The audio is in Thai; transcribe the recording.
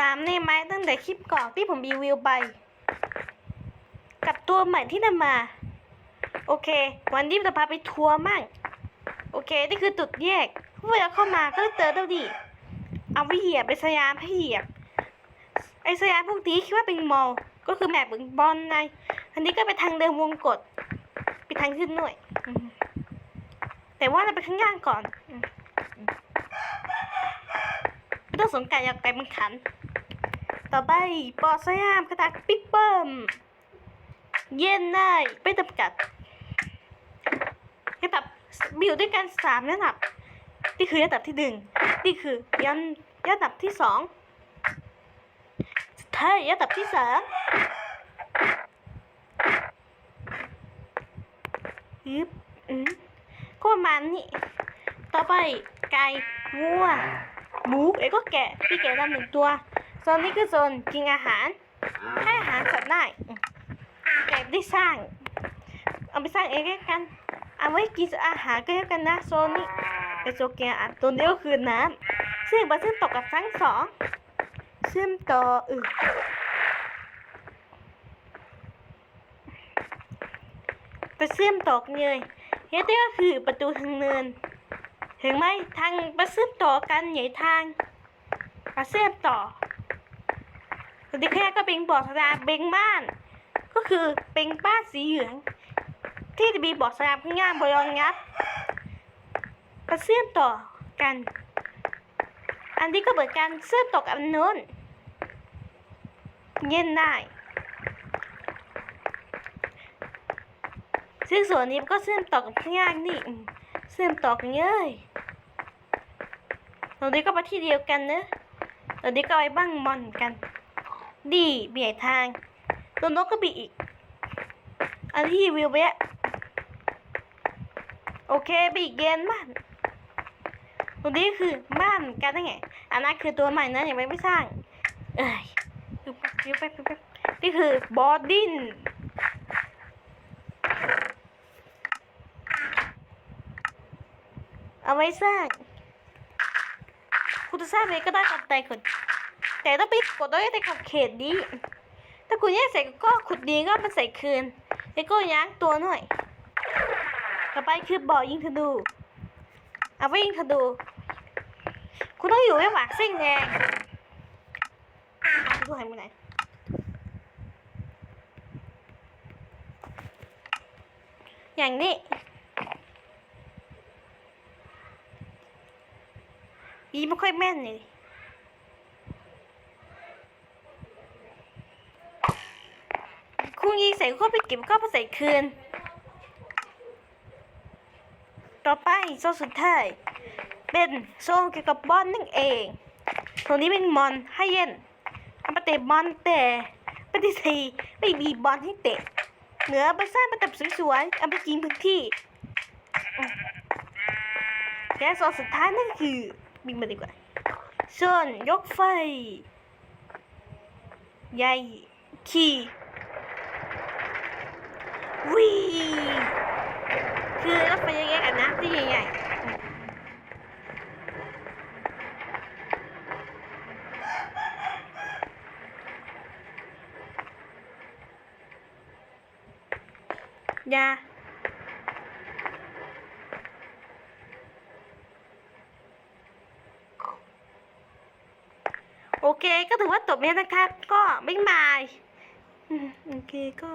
ตามนี่ไหมตั้งแต่คลิปก่อนที่ผมรีวิวไป กับตัวใหม่ที่นำมา โอเค วันนี้จะพาไปทัวร์มั่ง โอเค นี่คือจุดแยกเวลาเข้ามาก็เจอเท่าดีเอาไปเหยียบไปสยามให้เหยียบ ไอสยามพวกนี้คิดว่าเป็นมอลก็คือแมปบึงบอลในอันนี้ก็ไปทางเดินวงกฏไปทางขึ้นหน่อยแต่ว่าเราไปข้างล่างก่อน ไม่ต้องสนใจอยากแต่มันขัน ต่อไปปอสยามกระดาษปิ๊กเบิ้มเย็นได้ไม่จำกัดระดับมีอยู่ด้วยกันสามระดับ นี่คือระดับที่หนึ่งนี่คือยันระดับที่สองสุดท้ายระดับที่สามยึบอืมก็ประมาณนี้ ต่อไปไก่วัว หมูแล้ก็แกะพี่แกะไดำหนึ่งตัวโซนนี้คือโซนกินอาหารให้อาหารสัตว์ได้อืมแกะได้สร้าง เอาไปสร้างเองแล้วกัน เอาไว้กินอาหารก็แล้วกันนะโซนนี้ไอโซเกียอะตัวนี้ก็คือน้ำซึ่งมาซึ่งตกกับทั้งสองเชื่อมต่ออือไปเชื่อมต่อกเลยเฮ้ยนี่ก็คือประตูทางเนิน เห็นไหมทางมาเชื่อมต่อกันใหญ่ทางมาเชื่อมต่อตัวที่แค่ก็เป็นบ่อสลามเบงบ้าน ก็คือเป็นบ้านสีเหลือง ที่จะมีบ่อสลามข้างล่างบนรองงับมาเชื่อมต่อกัน อันนี้ก็เหมือนกันเชื่อมต่อกับอันนู้นเย็นได้ซึ่งส่วนนี้ก็เชื่อมต่อกับข้างล่างนี่ เชื่อมต่อกันเลยตรงนี้ก็ไปที่เดียวกันเนอะตรงนี้ก็ไปบ้างมอนกัน ดีเบี่ยดทางตรงโน้นก็บีอีก อันที่วิวเวะโอเคบีเกนบ้านตรงนี้คือบ้านกันได้ไงอันนั้นคือตัวใหม่นะยังไม่ไม่สร้าง เอ้ยดูไปดูไปดูไปนี่คือบอดดิน เอาไว้สร้างคุณจะสร้างเองก็ได้ตามใจคุณแต่ต้องไปกดด้วยในขอบเขตนี้ ถ้าคุณแยกใส่ก็ขุดดีก็มาใส่คืน แล้วก็ย้างตัวหน่อย ต่อไปคือบ่อยิงธนู เอาไว้ยิงธนู คุณต้องอยู่ให้หวากซิ่งแดงดูหายมือไหนอย่างนี้ ยีไม่ค่อยแม่นเลยคุณยิงใส่ก็ไปเก็บก็ไปใส่คืน ต่อไปโซนสุดท้าย เป็นโซนเกี่ยวกับบอลนั่นเองตรงนี้เป็นมอนให้เย็นเอามาเตะบอลแต่ปฏิเสธไม่มีบอลให้เตะ เหนือไปสร้างประตูสวยๆเอาไปกินพื้นที่และโซนสุดท้ายนั่นคือ บินมาดีกว่าส่วนยกไฟใหญ่ขี่วีคือรถไฟแยกๆกันนะที่ใหญ่ๆยา โอเคก็ถือว่าจบแล้วนะคะ ก็ไม่มายอืมโอเคก็